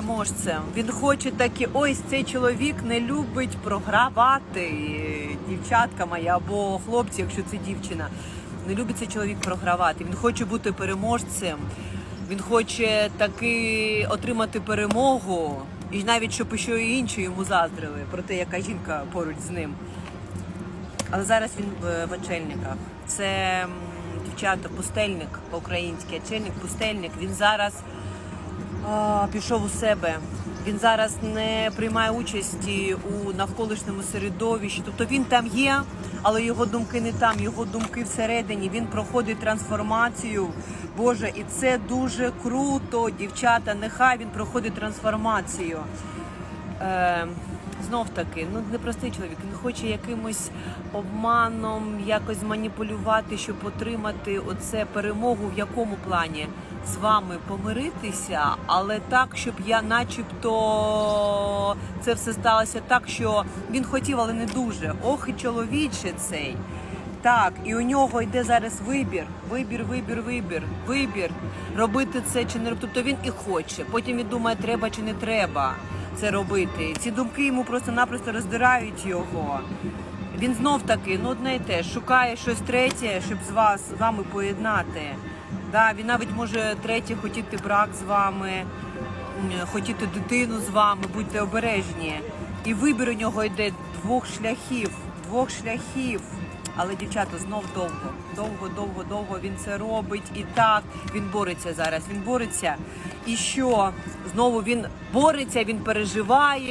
переможцем. Він хоче таки, ось цей чоловік не любить програвати. Дівчатка моя або хлопці, якщо це дівчина. Не любить цей чоловік програвати. Він хоче бути переможцем. Він хоче таки отримати перемогу. І навіть щоб ще і інші йому заздрили про те, яка жінка поруч з ним. Але зараз він в, очельниках. Це дівчата, пустельник по-українськи, очельник, пустельник. Він зараз пішов у себе. Він зараз не приймає участі у навколишньому середовищі. Тобто він там є, але його думки не там, його думки всередині. Він проходить трансформацію. Боже, і це дуже круто, дівчата. Нехай він проходить трансформацію. Е, знов таки, ну непростий чоловік. Він хоче якимось обманом якось маніпулювати, щоб отримати оце перемогу. В якому плані з вами помиритися, але так, щоб я, начебто, це все сталося так, що він хотів, але не дуже. Ох, і чоловіче цей. Так, і у нього йде зараз вибір, вибір, вибір, вибір, вибір. Робити це чи не робити. Тобто він і хоче. Потім він думає, треба чи не треба це робити. Ці думки йому просто-напросто роздирають його. Він знов таки, ну одне й те, шукає щось третє, щоб з вас з вами поєднати. Да, він навіть може третє хотіти брак з вами, хотіти дитину з вами, будьте обережні. І вибір у нього йде двох шляхів, двох шляхів. Але дівчата знов довго, довго, довго, довго він це робить. І так він бореться зараз. Він бореться. І що? Знову він бореться, він переживає.